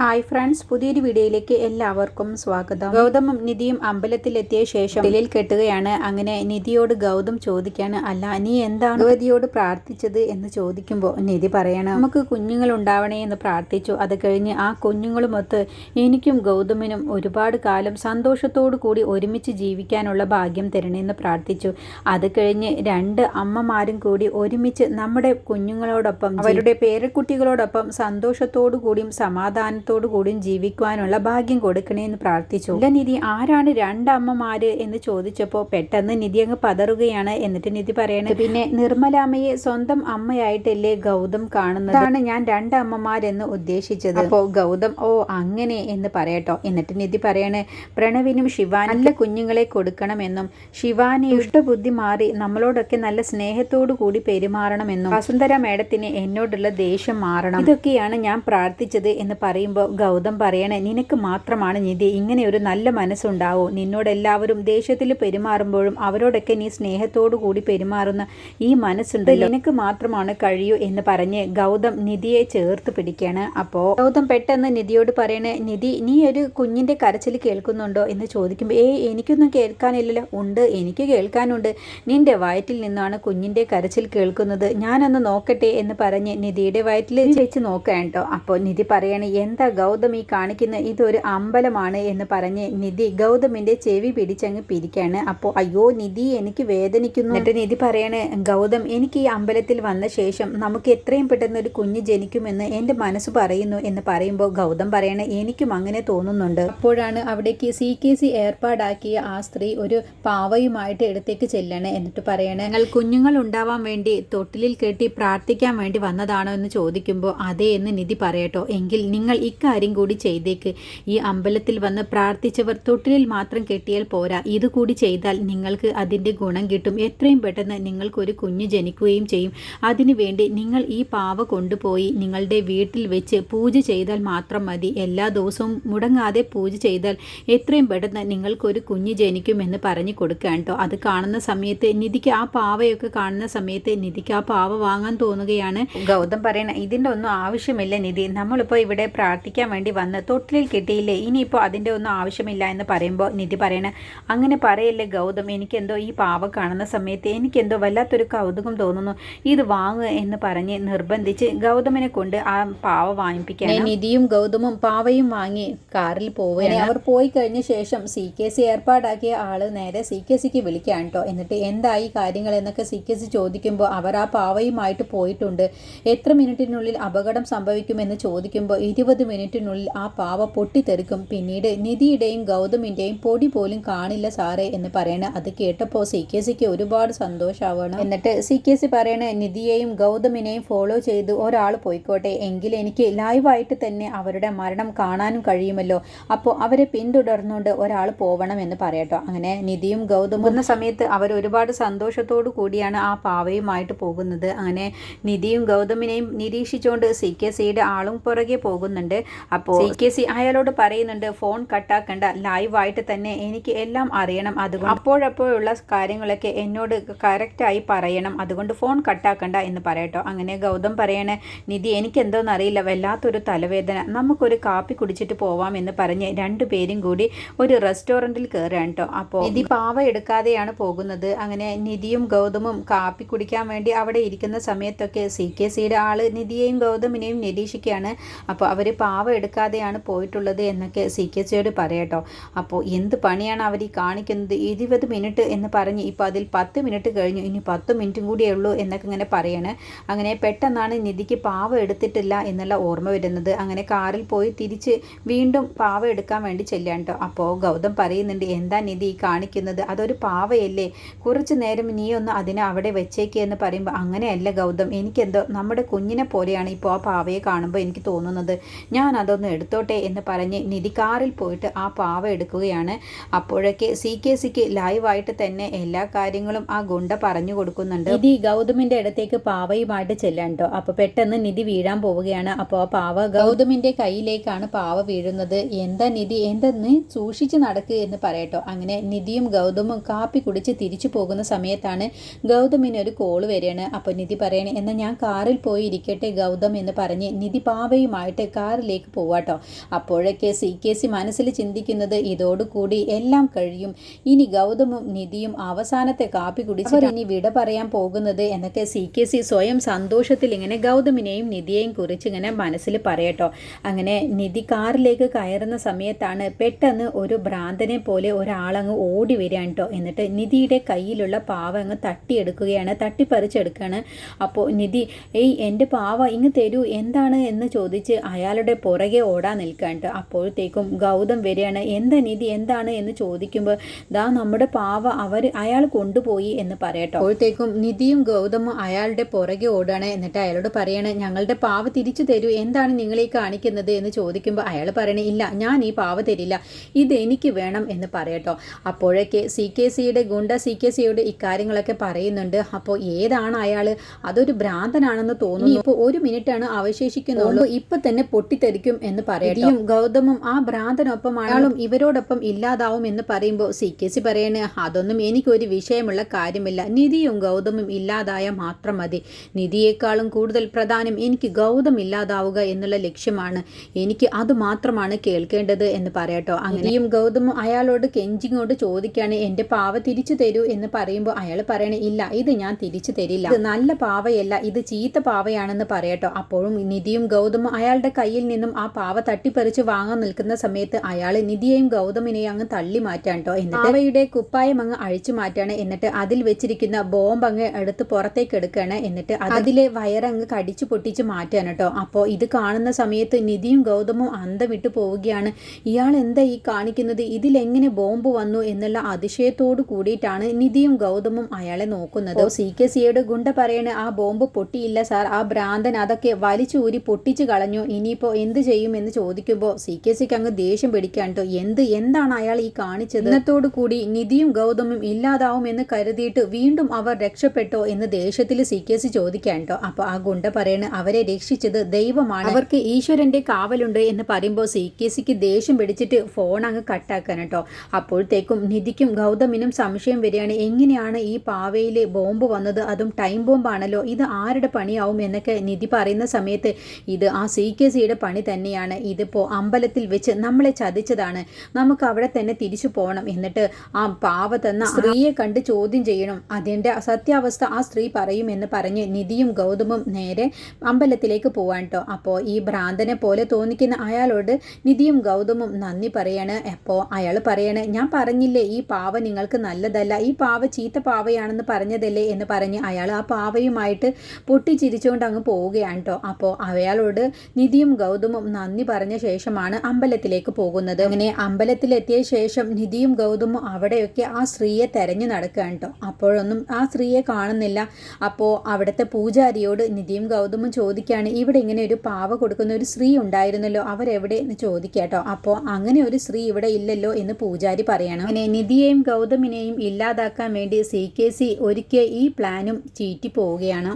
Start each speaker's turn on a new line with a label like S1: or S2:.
S1: Hi friends പുതിയൊരു വീഡിയോയിലേക്ക് എല്ലാവർക്കും സ്വാഗതം. ഗൗതമും നിധിയും അമ്പലത്തിലെത്തിയ ശേഷം ഇതിൽ കെട്ടുകയാണ്. അങ്ങനെ നിധിയോട് ഗൗതം ചോദിക്കാണ് അല്ല നീ എന്താണ് ഭഗവതിയോട് പ്രാർത്ഥിച്ചത്? എന്ന് ചോദിക്കുമ്പോൾ നിധി പറയണം നമുക്ക് കുഞ്ഞുങ്ങൾ ഉണ്ടാവണേ എന്ന് പ്രാർത്ഥിച്ചു. അത് കഴിഞ്ഞ് ആ കുഞ്ഞുങ്ങളുമൊത്ത് എനിക്കും ഗൗതമിനും ഒരുപാട് കാലം സന്തോഷത്തോടു കൂടി ഒരുമിച്ച് ജീവിക്കാനുള്ള ഭാഗ്യം തരണേന്ന് പ്രാർത്ഥിച്ചു. അത് കഴിഞ്ഞ് രണ്ട് അമ്മമാരും കൂടി ഒരുമിച്ച് നമ്മുടെ കുഞ്ഞുങ്ങളോടൊപ്പം അവരുടെ പേരക്കുട്ടികളോടൊപ്പം സന്തോഷത്തോടു കൂടിയും സമാധാനത്തോടു കൂടിയും ജീവിക്കുവാനുള്ള ഭാഗ്യം കൊടുക്കണേ എന്ന് പ്രാർത്ഥിച്ചു. അല്ല നിധി ആരാണ് രണ്ടമ്മമാര്? എന്ന് ചോദിച്ചപ്പോൾ പെട്ടെന്ന് നിധി അങ്ങ് പതറുകയാണ്. എന്നിട്ട് നിധി പറയണത് പിന്നെ നിർമ്മലാമ്മയെ സ്വന്തം അമ്മയായിട്ടല്ലേ ഗൗതം കാണുന്നത്? അതാണ് ഞാൻ രണ്ടമ്മമാരെന്ന് ഉദ്ദേശിച്ചത്. അപ്പോൾ ഗൗതം ഓ അങ്ങനെ എന്ന് പറയട്ടോ. എന്നിട്ട് നിധി പറയണേ പ്രണവിനും ശിവാൻ നല്ല കുഞ്ഞുങ്ങളെ കൊടുക്കണമെന്നും ശിവാനി ഇഷ്ടബുദ്ധി മാറി നമ്മളോടൊക്കെ നല്ല സ്നേഹത്തോടു കൂടി പെരുമാറണമെന്നും വസുന്ധര മേഡത്തിന് എന്നോടുള്ള ദേഷ്യം മാറണം. ഇതൊക്കെയാണ് ഞാൻ പ്രാർത്ഥിച്ചത് എന്ന് പറയുമ്പോൾ ഗൗതം പറയണേ നിനക്ക് മാത്രമാണ് നിധി ഇങ്ങനെ ഒരു നല്ല മനസ്സുണ്ടാവോ. നിന്നോട് എല്ലാവരും ദേഷ്യത്തിൽ പെരുമാറുമ്പോഴും അവരോടൊക്കെ നീ സ്നേഹത്തോടു കൂടി പെരുമാറുന്ന ഈ മനസ്സുണ്ടല്ലോ. നിനക്ക് മാത്രമാണ് കഴിയൂ എന്ന് പറഞ്ഞ് ഗൗതം നിധിയെ ചേർത്ത് പിടിക്കാണ്. അപ്പോൾ ഗൗതം പെട്ടെന്ന് നിധിയോട് പറയണേ നിധി നീ ഒരു കുഞ്ഞിന്റെ കരച്ചിൽ കേൾക്കുന്നുണ്ടോ? എന്ന് ചോദിക്കുമ്പോൾ ഏയ് എനിക്കൊന്നും കേൾക്കാനില്ലല്ലോ. ഉണ്ട് എനിക്ക് കേൾക്കാനുണ്ട്. നിന്റെ വയറ്റിൽ നിന്നാണ് കുഞ്ഞിന്റെ കരച്ചിൽ കേൾക്കുന്നത്. ഞാനൊന്ന് നോക്കട്ടെ എന്ന് പറഞ്ഞ് നിധിയുടെ വയറ്റിൽ വെച്ച് നോക്കാൻ കേട്ടോ. അപ്പോൾ നിധി പറയണേ എന്താ ഗൗതം ഗൗതമി കാണിക്കുന്ന ഇതൊരു അമ്പലമാണ് എന്ന് പറഞ്ഞ് നിധി ഗൗതമിന്റെ ചെവി പിടിച്ചങ്ങ് പിരിക്കാണ്. അപ്പോൾ അയ്യോ നിധി എനിക്ക് വേദനിക്കുന്നു. എന്നിട്ട് നിധി പറയാണ് ഗൗതം എനിക്ക് ഈ അമ്പലത്തിൽ വന്ന ശേഷം നമുക്ക് എത്രയും പെട്ടെന്ന് ഒരു കുഞ്ഞ് ജനിക്കുമെന്ന് എന്റെ മനസ്സ് പറയുന്നു എന്ന് പറയുമ്പോൾ ഗൗതം പറയണ എനിക്കും അങ്ങനെ തോന്നുന്നുണ്ട്. അപ്പോഴാണ് അവിടേക്ക് സി കെ സി ഏർപ്പാടാക്കിയ ആ സ്ത്രീ ഒരു പാവയുമായിട്ട് എടുത്തേക്ക് ചെല്ലണേ എന്നിട്ട് പറയണേ ഞങ്ങൾ കുഞ്ഞുങ്ങൾ ഉണ്ടാവാൻ വേണ്ടി തൊട്ടിലിൽ കെട്ടി പ്രാർത്ഥിക്കാൻ വേണ്ടി വന്നതാണോ എന്ന് ചോദിക്കുമ്പോൾ അതേ എന്ന് നിധി പറയട്ടോ. എങ്കിൽ നിങ്ങൾ ഇക്കാര്യം കൂടി ചെയ്തേക്ക്. ഈ അമ്പലത്തിൽ വന്ന് പ്രാർത്ഥിച്ചവർ തൊട്ടിലിൽ മാത്രം കെട്ടിയാൽ പോരാ. ഇതുകൂടി ചെയ്താൽ നിങ്ങൾക്ക് അതിന്റെ ഗുണം കിട്ടും. എത്രയും പെട്ടെന്ന് നിങ്ങൾക്കൊരു കുഞ്ഞ് ജനിക്കുകയും ചെയ്യും. അതിനുവേണ്ടി നിങ്ങൾ ഈ പാവ കൊണ്ടുപോയി നിങ്ങളുടെ വീട്ടിൽ വെച്ച് പൂജ ചെയ്താൽ മാത്രം മതി. എല്ലാ ദിവസവും മുടങ്ങാതെ പൂജ ചെയ്താൽ എത്രയും പെട്ടെന്ന് നിങ്ങൾക്കൊരു കുഞ്ഞ് ജനിക്കുമെന്ന് പറഞ്ഞു കൊടുക്കുകയാണ് കേട്ടോ അത് കാണുന്ന സമയത്ത് നിധിക്ക് ആ പാവയൊക്കെ കാണുന്ന സമയത്ത് നിധിക്ക് ആ പാവ വാങ്ങാൻ തോന്നുകയാണ്. ഗൗതം പറയണ ഇതിന്റെ ഒന്നും ആവശ്യമില്ല നിധി. നമ്മളിപ്പോൾ ഇവിടെ പ്രാർത്ഥിക്കാൻ വേണ്ടി വന്ന് തൊട്ടിലിൽ കിട്ടിയില്ലേ? ഇനിയിപ്പോൾ അതിന്റെ ഒന്നും ആവശ്യമില്ല എന്ന് പറയുമ്പോൾ നിധി പറയണേ അങ്ങനെ പറയല്ലേ ഗൗതം എനിക്കെന്തോ ഈ പാവ കാണുന്ന സമയത്ത് എനിക്കെന്തോ വല്ലാത്തൊരു കൗതുകം തോന്നുന്നു. ഇത് വാങ്ങുക എന്ന് പറഞ്ഞ് നിർബന്ധിച്ച് ഗൗതമിനെ കൊണ്ട് ആ പാവ വാങ്ങിപ്പിക്കാൻ നിധിയും ഗൗതമും പാവയും വാങ്ങി കാറിൽ പോവുകയാണ്. അവർ പോയി കഴിഞ്ഞ ശേഷം സി കെ സി ഏർപ്പാടാക്കിയ ആൾ നേരെ സി കെ സിക്ക് വിളിക്കാൻ കേട്ടോ. എന്നിട്ട് എന്തായി കാര്യങ്ങൾ എന്നൊക്കെ സി കെ സി ചോദിക്കുമ്പോൾ അവർ ആ പാവയുമായിട്ട് പോയിട്ടുണ്ട്. എത്ര മിനിറ്റിനുള്ളിൽ അപകടം സംഭവിക്കുമെന്ന് ചോദിക്കുമ്പോൾ ഇരുപത് മിനിറ്റിനുള്ളിൽ ആ പാവ പൊട്ടിത്തെറിക്കും. പിന്നീട് നിധിയുടെയും ഗൗതമിന്റെയും പൊടി പോലും കാണില്ല സാറേ എന്ന് പറയണ അത് കേട്ടപ്പോൾ സി കെ സിക്ക് ഒരുപാട് സന്തോഷമാവണം. എന്നിട്ട് സി കെ സി പറയണ നിധിയെയും ഗൗതമിനെയും ഫോളോ ചെയ്ത് ഒരാൾ പോയിക്കോട്ടെ എങ്കിൽ എനിക്ക് ലൈവായിട്ട് തന്നെ അവരുടെ മരണം കാണാനും കഴിയുമല്ലോ. അപ്പോൾ അവരെ പിന്തുടർന്നുകൊണ്ട് ഒരാൾ പോവണം എന്ന് പറയട്ടോ. അങ്ങനെ നിധിയും ഗൗതമും എന്ന സമയത്ത് അവർ ഒരുപാട് സന്തോഷത്തോടു കൂടിയാണ് ആ പാവയുമായിട്ട് പോകുന്നത്. അങ്ങനെ നിധിയും ഗൗതമിനെയും നിരീക്ഷിച്ചുകൊണ്ട് സി കെ സിയുടെ ആളും പുറകെ പോകുന്നുണ്ട്. അപ്പോൾ സി കെ സി അയാളോട് പറയുന്നുണ്ട് ഫോൺ കട്ടാക്കണ്ട ലൈവായിട്ട് തന്നെ എനിക്ക് എല്ലാം അറിയണം. അതുകൊണ്ട് അപ്പോഴപ്പോഴുള്ള കാര്യങ്ങളൊക്കെ എന്നോട് കറക്റ്റായി പറയണം. അതുകൊണ്ട് ഫോൺ കട്ടാക്കണ്ട എന്ന് പറയട്ടോ അങ്ങനെ ഗൗതം പറയണേ നിധി എനിക്ക് എന്തോന്ന് അറിയില്ല. വല്ലാത്തൊരു തലവേദന. നമുക്കൊരു കാപ്പി കുടിച്ചിട്ട് പോവാം എന്ന് പറഞ്ഞ് രണ്ടുപേരും കൂടി ഒരു റെസ്റ്റോറന്റിൽ കയറുകയാണ് കേട്ടോ. അപ്പോൾ നിധി പാവ എടുക്കാതെയാണ് പോകുന്നത്. അങ്ങനെ നിധിയും ഗൗതമും കാപ്പി കുടിക്കാൻ വേണ്ടി അവിടെ ഇരിക്കുന്ന സമയത്തൊക്കെ സി കെ സിയുടെ ആൾ നിധിയെയും ഗൗതമിനെയും നിരീക്ഷിക്കുകയാണ്. അപ്പോൾ അവർ പാവ എടുക്കാതെയാണ് പോയിട്ടുള്ളത് എന്നൊക്കെ സി കെ സിയോട് പറയട്ടോ അപ്പോൾ എന്ത് പണിയാണ് അവർ ഈ കാണിക്കുന്നത്? ഇരുപത് മിനിറ്റ് എന്ന് പറഞ്ഞ് ഇപ്പോൾ അതിൽ പത്ത് മിനിറ്റ് കഴിഞ്ഞു. ഇനി പത്ത് മിനിറ്റും കൂടിയേ ഉള്ളൂ എന്നൊക്കെ ഇങ്ങനെ പറയണേ. അങ്ങനെ പെട്ടെന്നാണ് നിധിക്ക് പാവ എടുത്തിട്ടില്ല എന്നുള്ള ഓർമ്മ വരുന്നത്. അങ്ങനെ കാറിൽ പോയി തിരിച്ച് വീണ്ടും പാവ എടുക്കാൻ വേണ്ടി ചെല്ലുകയാണ് കേട്ടോ. അപ്പോൾ ഗൗതം പറയുന്നുണ്ട് എന്താ നിധി കാണിക്കുന്നത്? അതൊരു പാവയല്ലേ? കുറച്ച് നേരം നീ ഒന്ന് അതിനെ അവിടെ വെച്ചേക്ക് എന്ന് പറയുമ്പോൾ അങ്ങനെയല്ല ഗൗതം. എനിക്കെന്തോ നമ്മുടെ കുഞ്ഞിനെ പോലെയാണ് ഇപ്പോൾ ആ പാവയെ കാണുമ്പോൾ എനിക്ക് തോന്നുന്നത്. ഞാൻ അതൊന്ന് എടുത്തോട്ടെ എന്ന് പറഞ്ഞ് നിധി കാറിൽ പോയിട്ട് ആ പാവ എടുക്കുകയാണ്. അപ്പോഴൊക്കെ സി കെ സിക്ക് ലൈവായിട്ട് തന്നെ എല്ലാ കാര്യങ്ങളും ആ ഗുണ്ട പറഞ്ഞു കൊടുക്കുന്നുണ്ട്. നിധി ഗൗതമിന്റെ അടുത്തേക്ക് പാവയുമായിട്ട് ചെല്ലാണ്ടോ അപ്പോൾ പെട്ടെന്ന് നിധി വീഴാൻ പോവുകയാണ്. അപ്പോൾ ആ പാവ ഗൗതമിന്റെ കയ്യിലേക്കാണ് പാവ വീഴുന്നത്. എന്താ നിധി? എന്തെന്ന് സൂക്ഷിച്ച് നടക്കുക എന്ന് പറയട്ടോ. അങ്ങനെ നിധിയും ഗൗതമും കാപ്പി കുടിച്ച് തിരിച്ചു പോകുന്ന സമയത്താണ് ഗൗതമിന് ഒരു കോൾ വരികയാണ്. അപ്പോൾ നിധി പറയണേ എന്നാൽ ഞാൻ കാറിൽ പോയി ഇരിക്കട്ടെ ഗൗതം എന്ന് പറഞ്ഞ് നിധി പാവയുമായിട്ട് കാറിൽ കാറിലേക്ക് പോവാട്ടോ. അപ്പോഴൊക്കെ സി കെ സി മനസ്സിൽ ചിന്തിക്കുന്നത് ഇതോടുകൂടി എല്ലാം കഴിയും. ഇനി ഗൗതമും നിധിയും അവസാനത്തെ കാപ്പി കുടിച്ച് ഇനി വിട പറയാൻ പോകുന്നത് എന്നൊക്കെ സി കെ സി സ്വയം സന്തോഷത്തിൽ ഇങ്ങനെ ഗൗതമിനെയും നിധിയെയും കുറിച്ച് ഇങ്ങനെ മനസ്സിൽ പറയട്ടോ. അങ്ങനെ നിധി കാറിലേക്ക് കയറുന്ന സമയത്താണ് പെട്ടെന്ന് ഒരു ഭ്രാന്തനെ പോലെ ഒരാളങ്ങ് ഓടി വരികയാണ് കേട്ടോ എന്നിട്ട് നിധിയുടെ കയ്യിലുള്ള പാവ അങ്ങ് തട്ടിയെടുക്കുകയാണ് തട്ടിപ്പറിച്ചെടുക്കുകയാണ്. അപ്പോൾ നിധി ഏയ് എന്റെ പാവ ഇങ്ങ് തരൂ എന്താണ്? എന്ന് ചോദിച്ച് അയാളുടെ പുറകെ ഓടാൻ നിൽക്കാണ്ട് അപ്പോഴത്തേക്കും ഗൗതം വരികയാണ് എന്താ നിധി? എന്താണ്? എന്ന് ചോദിക്കുമ്പോൾ ദാ നമ്മുടെ പാവ അവർ അയാൾ കൊണ്ടുപോയി എന്ന് പറയട്ടോ അപ്പോഴത്തേക്കും നിധിയും ഗൗതമും അയാളുടെ പുറകെ ഓടുകയാണ്. എന്നിട്ട് അയാളോട് പറയണേ ഞങ്ങളുടെ പാവ തിരിച്ചു തരൂ. എന്താണ് നിങ്ങളീ കാണിക്കുന്നത്? എന്ന് ചോദിക്കുമ്പോൾ അയാൾ പറയണേ ഇല്ല ഞാൻ ഈ പാവ തരില്ല. ഇത് എനിക്ക് വേണം എന്ന് പറയട്ടോ അപ്പോഴൊക്കെ സി കെ സിയുടെ ഗുണ്ട സി കെ സിയോട് ഇക്കാര്യങ്ങളൊക്കെ പറയുന്നുണ്ട്. അപ്പോൾ ഏതാണ് അയാൾ അതൊരു ഭ്രാന്തനാണെന്ന് തോന്നുന്നു. ഇപ്പോൾ ഒരു മിനിറ്റാണ് അവശേഷിക്കുന്നുള്ളൂ. ഇപ്പം തന്നെ പൊട്ടിത്തെറിക്കും എന്ന് പറയും ഗൗതമും ആ ഭ്രാന്തനൊപ്പം അയാളും ഇവരോടൊപ്പം ഇല്ലാതാവും എന്ന് പറയുമ്പോൾ സി കെ സി പറയണേ അതൊന്നും എനിക്കൊരു വിഷയമുള്ള കാര്യമില്ല. നിധിയും ഗൗതമും ഇല്ലാതായ മാത്രം മതി. നിധിയേക്കാളും കൂടുതൽ പ്രധാനം എനിക്ക് ഗൗതം ഇല്ലാതാവുക എന്നുള്ള ലക്ഷ്യമാണ്. എനിക്ക് അത് മാത്രമാണ് കേൾക്കേണ്ടത് എന്ന് പറയട്ടോ. അങ്ങനെയും ഗൗതമും അയാളോട് കെഞ്ചിങ്ങോട് ചോദിക്കാണ് എന്റെ പാവ തിരിച്ചു തരൂ എന്ന് പറയുമ്പോൾ അയാൾ പറയണേ ഇല്ല ഇത് ഞാൻ തിരിച്ചു തരില്ല. ഇത് നല്ല പാവയല്ല ഇത് ചീത്ത പാവയാണെന്ന് പറയട്ടോ. അപ്പോഴും നിധിയും ഗൗതമും അയാളുടെ കയ്യിൽ നിന്നും ആ പാവ തട്ടിപ്പറിച്ച് വാങ്ങാൻ നിൽക്കുന്ന സമയത്ത് അയാൾ നിധിയെയും ഗൗതമിനെയും അങ്ങ് തള്ളി മാറ്റാൻ കേട്ടോ എന്നിട്ട് അവയുടെ കുപ്പായം അങ്ങ് അഴിച്ചു മാറ്റാണ്. എന്നിട്ട് അതിൽ വെച്ചിരിക്കുന്ന ബോംബ് അങ്ങ് എടുത്ത് പുറത്തേക്ക് എടുക്കുകയാണ്. എന്നിട്ട് അതിലെ വയറങ്ങ് കടിച്ചു പൊട്ടിച്ച് മാറ്റാൻ കേട്ടോ അപ്പോൾ ഇത് കാണുന്ന സമയത്ത് നിധിയും ഗൗതമും അന്തം വിട്ടു പോവുകയാണ്. ഇയാൾ എന്താ ഈ കാണിക്കുന്നത്? ഇതിലെങ്ങനെ ബോംബ് വന്നു എന്നുള്ള അതിശയത്തോട് കൂടിയിട്ടാണ് നിധിയും ഗൗതമും അയാളെ നോക്കുന്നത്. സി കെ സിയുടെ ഗുണ്ട പറയണ ആ ബോംബ് പൊട്ടിയില്ല സാർ. ആ ഭ്രാന്തൻ അതൊക്കെ വലിച്ചു ഊരി പൊട്ടിച്ചു കളഞ്ഞു. ഇനിയിപ്പോൾ എന്ത് ചെയ്യും എന്ന് ചോദിക്കുമ്പോൾ സി കെ സിക്ക് അങ്ങ് ദേഷ്യം പിടിക്കാൻ കേട്ടോ എന്ത് എന്താണ് അയാൾ ഈ കാണിച്ചത്? ഇന്നത്തോടു കൂടി നിധിയും ഗൗതമും ഇല്ലാതാവും എന്ന് കരുതിയിട്ട് വീണ്ടും അവർ രക്ഷപ്പെട്ടോ എന്ന് ദേഷ്യത്തിൽ സി കെ സി ചോദിക്കാൻ കേട്ടോ അപ്പോൾ ആ ഗുണ്ട പറയണ് അവരെ രക്ഷിച്ചത് ദൈവമാണ്. അവർക്ക് ഈശ്വരന്റെ കാവലുണ്ട് എന്ന് പറയുമ്പോൾ സി കെ സിക്ക് ദേഷ്യം പിടിച്ചിട്ട് ഫോൺ അങ്ങ് കട്ടാക്കാൻ കേട്ടോ അപ്പോഴത്തേക്കും നിധിക്കും ഗൗതമിനും സംശയം വരികയാണ് എങ്ങനെയാണ് ഈ പാവയിൽ ബോംബ് വന്നത്? അതും ടൈം ബോംബാണല്ലോ. ഇത് ആരുടെ പണിയാവും? എന്നൊക്കെ നിധി പറയുന്ന സമയത്ത് ഇത് ആ സി കെ സിയുടെ പണി തന്നെയാണ് ഇതിപ്പോൾ അമ്പലത്തിൽ വെച്ച് നമ്മളെ ചതിച്ചതാണ്. നമുക്ക് അവിടെ തന്നെ തിരിച്ചു പോകണം എന്നിട്ട് ആ പാവ തന്ന സ്ത്രീയെ കണ്ട് ചോദ്യം ചെയ്യണം. അതിന്റെ സത്യാവസ്ഥ ആ സ്ത്രീ പറയുമെന്ന് പറഞ്ഞ് നിധിയും ഗൗതമും നേരെ അമ്പലത്തിലേക്ക് പോവാൻ കേട്ടോ അപ്പോൾ ഈ ഭ്രാന്തനെ പോലെ തോന്നിക്കുന്ന അയാളോട് നിധിയും ഗൗതമും നന്ദി പറയാണ്. അപ്പോൾ അയാൾ പറയണേ ഞാൻ പറഞ്ഞില്ലേ ഈ പാവ നിങ്ങൾക്ക് നല്ലതല്ല. ഈ പാവ ചീത്ത പാവയാണെന്ന് പറഞ്ഞതല്ലേ? എന്ന് പറഞ്ഞ് അയാൾ ആ പാവയുമായിട്ട് പൊട്ടിച്ചിരിച്ചുകൊണ്ട് അങ്ങ് പോവുകയാണ് കേട്ടോ അപ്പോൾ അയാളോട് നിധിയും ഗൗതമും നന്ദി പറഞ്ഞ ശേഷമാണ് അമ്പലത്തിലേക്ക് പോകുന്നത്. അങ്ങനെ അമ്പലത്തിലെത്തിയ ശേഷം നിധിയും ഗൗതമും അവിടെയൊക്കെ ആ സ്ത്രീയെ തെരഞ്ഞു നടക്കുകയാണ് കേട്ടോ അപ്പോഴൊന്നും ആ സ്ത്രീയെ കാണുന്നില്ല. അപ്പോൾ അവിടുത്തെ പൂജാരിയോട് നിധിയും ഗൗതമും ചോദിക്കുകയാണ് ഇവിടെ ഇങ്ങനെ ഒരു പാവ കൊടുക്കുന്ന ഒരു സ്ത്രീ ഉണ്ടായിരുന്നല്ലോ അവരെവിടെ എന്ന് ചോദിക്കാട്ടോ അപ്പോൾ അങ്ങനെ ഒരു സ്ത്രീ ഇവിടെ ഇല്ലല്ലോ എന്ന് പൂജാരി പറയണം. അങ്ങനെ നിധിയെയും ഗൗതമിനെയും ഇല്ലാതാക്കാൻ വേണ്ടി സി കെ സി ഒരുക്കിയ ഈ പ്ലാനും ചീറ്റി പോവുകയാണ്